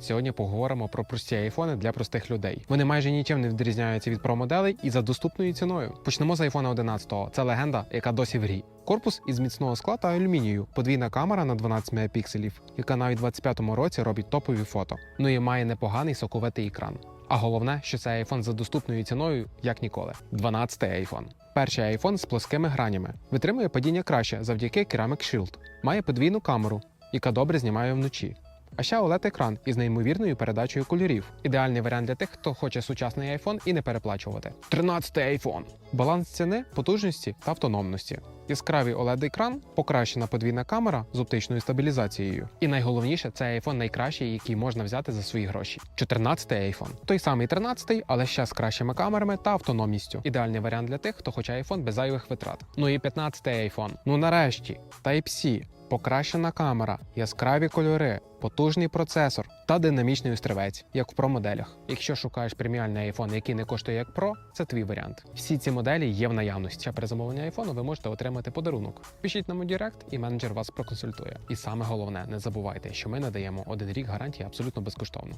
Сьогодні поговоримо про прості айфони для простих людей. Вони майже нічим не відрізняються від Pro моделей і за доступною ціною. Почнемо з iPhone 11. Це легенда, яка досі в грі. Корпус із міцного скла та алюмінію, подвійна камера на 12 мегапікселів, яка навіть у 25-му році робить топові фото. Ну і має непоганий соковитий екран. А головне, що це iPhone за доступною ціною, як ніколи. 12-й iPhone. Перший iPhone з плоскими гранями. Витримує падіння краще завдяки Ceramic Shield. Має подвійну камеру, яка добре знімає вночі. А ще oled екран із неймовірною передачею кольорів. Ідеальний варіант для тих, хто хоче сучасний iPhone і не переплачувати. 13-й iPhone. Баланс ціни, потужності та автономності. Яскравий oled екран, покращена подвійна камера з оптичною стабілізацією. І найголовніше, це iPhone найкращий, який можна взяти за свої гроші. 14-й iPhone. Той самий 13-й, але ще з кращими камерами та автономністю. Ідеальний варіант для тих, хто хоче iPhone без зайвих витрат. Ну і 15-й iPhone. Ну нарешті, Type-C. Покращена камера, яскраві кольори, потужний процесор та динамічний острівець, як в Pro моделях. Якщо шукаєш преміальний iPhone, який не коштує як Pro, це твій варіант. Всі ці моделі є в наявності. А при замовленні айфону ви можете отримати подарунок. Пишіть нам у Директ, і менеджер вас проконсультує. І саме головне, не забувайте, що ми надаємо один рік гарантії абсолютно безкоштовно.